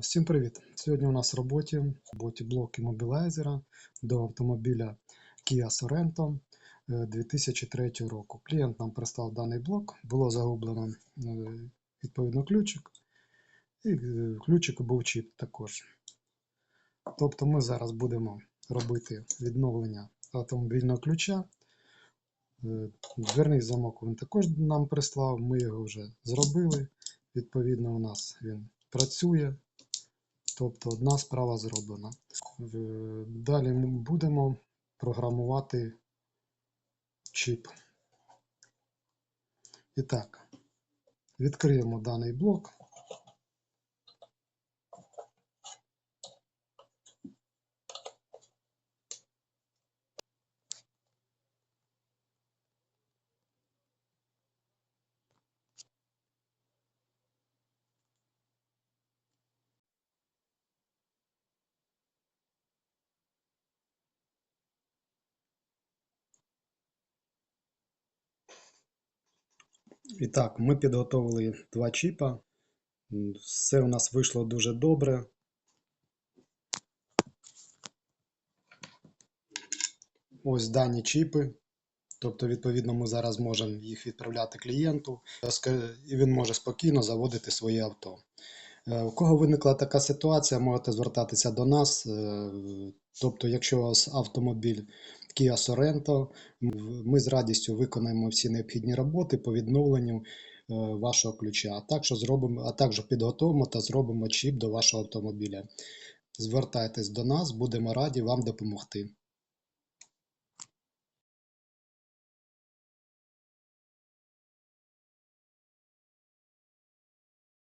Всім привіт! Сьогодні у нас в роботі, в роботі блок іммобілайзера до автомобіля Kia Sorento е, 2003 року. Клієнт нам прислав даний блок, було загублено е, відповідно ключик, і е, в ключику був чіп також. Тобто ми зараз будемо робити відновлення автомобільного ключа. Е, Дверний замок він також нам прислав, ми його вже зробили. Відповідно, у нас він працює. Тобто одна справа зроблена. Далі ми будемо програмувати чіп. І так, відкриємо даний блок. І так, ми підготовили два чіпа. Все у нас вийшло дуже добре. Ось дані чіпи. Тобто, відповідно, ми зараз можемо їх відправляти клієнту, і він може спокійно заводити своє авто. Е, У кого виникла така ситуація, можете звертатися до нас. Е, Тобто, якщо у вас автомобіль Kia Sorento, ми з радістю виконаємо всі необхідні роботи по відновленню е, вашого ключа, а також зробимо, а також підготовимо та зробимо чіп до вашого автомобіля. Звертайтесь до нас, будемо раді вам допомогти.